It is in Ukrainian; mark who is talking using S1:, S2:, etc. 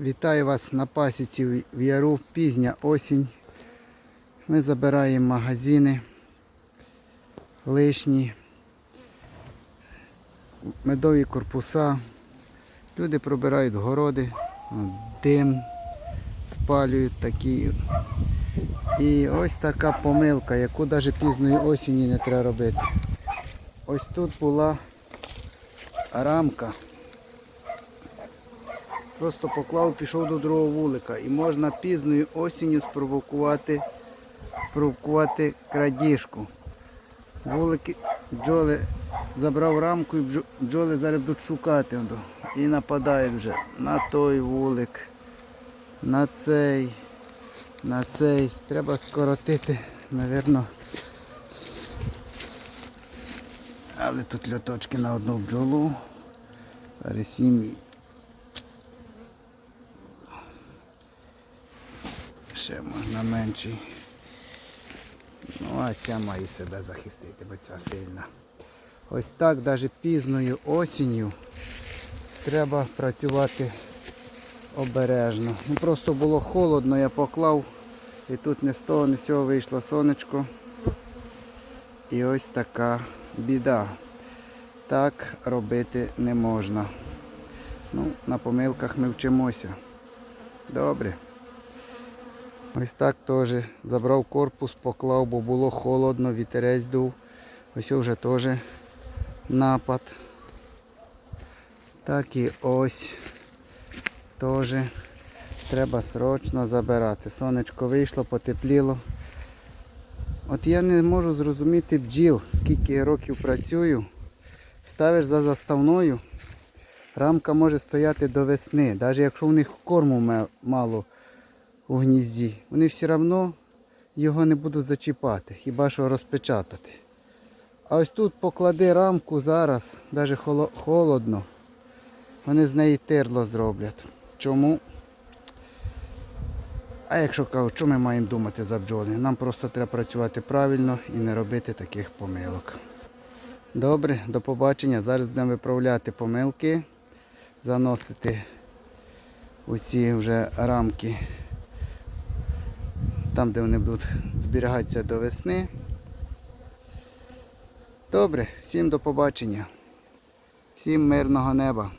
S1: Вітаю вас на пасіці в Яру, пізня осінь. Ми забираємо магазини лишні, медові корпуса. Люди пробирають городи, дим спалюють такі. І ось така помилка, яку навіть пізної осені не треба робити. Ось тут була рамка. Просто поклав, пішов до другого вулика. І можна пізною осінню спровокувати, спровокувати крадіжку. Вулики бджоли забрав рамку і бджоли зараз будуть шукати. І нападають вже на той вулик, на цей, на цей. Треба скоротити, напевно. Але тут льоточки на одну бджолу. Зараз сім'ї. Ще можна менший. Ну, а ця має себе захистити, бо ця сильна. Ось так, навіть пізною осінню треба працювати обережно. Ну, просто було холодно, я поклав і тут не з того, не з цього вийшло сонечко. І ось така біда. Так робити не можна. Ну, на помилках ми вчимося. Добре. Ось так теж забрав корпус, поклав, бо було холодно, вітерець дув. Ось вже теж напад. Так і ось теж треба срочно забирати. Сонечко вийшло, потепліло. От я не можу зрозуміти бджіл, скільки років працюю. Ставиш за заставною, рамка може стояти до весни, навіть якщо в них корму мало у гнізді, вони все одно його не будуть зачіпати, хіба що розпечатати. А ось тут поклади рамку зараз, навіть холодно, вони з неї терло зроблять. Чому? А якщо кажуть, що ми маємо думати за бджоли? Нам просто треба працювати правильно і не робити таких помилок. Добре, до побачення. Зараз будемо виправляти помилки, заносити усі вже рамки там, де вони будуть зберігатися до весни. Добре, всім до побачення. Всім мирного неба.